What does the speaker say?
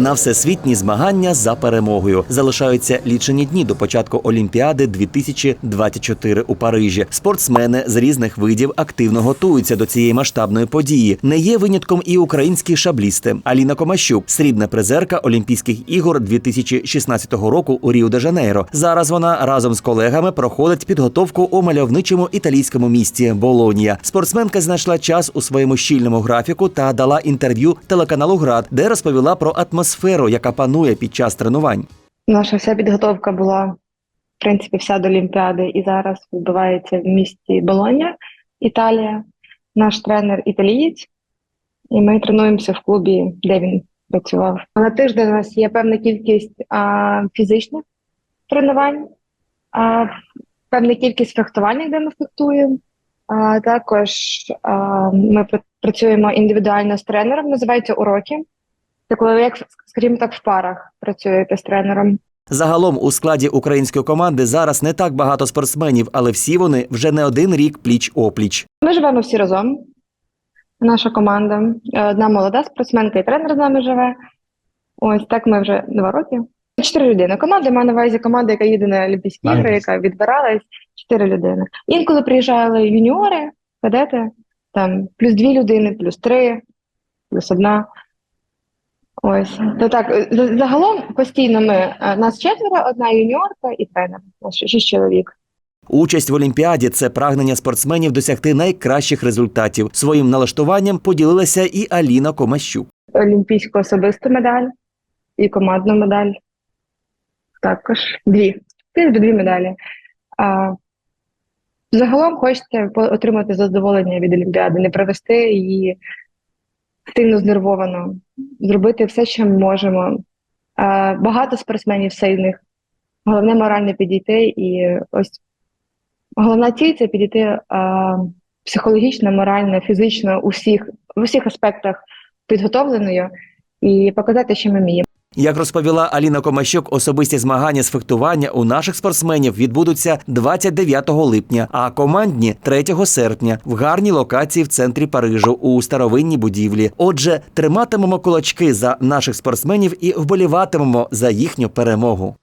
на всесвітні змагання за перемогою. Залишаються лічені дні до початку Олімпіади 2024 у Парижі. Спортсмени з різних видів активно готуються до цієї масштабної події. Не є винятком і українські шаблісти. Аліна Комащук, срібна призерка Олімпійських ігор 2016 року у Ріо-де-Жанейро. Зараз вона разом з колегами проходить підготовку у мальовничому італійському місті Болонія. Спортсменка знайшла час у своєму щільному графіку та дала інтерв'ю телеканалу Град, де розповіла про атмосферу, яка панує під час тренувань. Наша вся підготовка була, в принципі, вся до Олімпіади і зараз відбувається в місті Болоня, Італія. Наш тренер італієць, і ми тренуємося в клубі, де він працював. На тиждень у нас є певна кількість а, фізичних тренувань, а, певна кількість фехтувальних, де ми фехтуємо. А, також а, ми працюємо індивідуально з тренером, називається уроки. Це коли ви, як, скажімо так, в парах працюєте з тренером. Загалом у складі української команди зараз не так багато спортсменів, але всі вони вже не один рік пліч опліч. Ми живемо всі разом. Наша команда. Е, Одна молода спортсменка і тренер з нами живе. Ось так ми вже два роки. Чотири людини. Команда маю на увазі команда, яка їде на Олімпійські ігри, яка відбиралась. Чотири людини. Інколи приїжджали юніори, кадети, там плюс дві людини, плюс три, плюс одна. Ось. То так, е, за- загалом постійно ми е, нас четверо, одна юніорка і тренер. Нас шість чоловік. Участь в Олімпіаді це прагнення спортсменів досягти найкращих результатів. Своїм налаштуванням поділилася і Аліна Комащук. олімпійську особисту медаль і командну медаль. Також дві. Ти дві медалі. А, загалом хочеться отримати задоволення від Олімпіади, не провести її сильно знервовано, зробити все, що ми можемо. Багато спортсменів сильних. Головне морально підійти і ось головна ціль це підійти психологічно, морально, фізично у всіх, у всіх аспектах підготовленою і показати, що ми вміємо. Як розповіла Аліна Комащук, особисті змагання з фехтування у наших спортсменів відбудуться 29 липня, а командні 3 серпня в гарній локації в центрі Парижу у старовинній будівлі. Отже, триматимемо кулачки за наших спортсменів і вболіватимемо за їхню перемогу.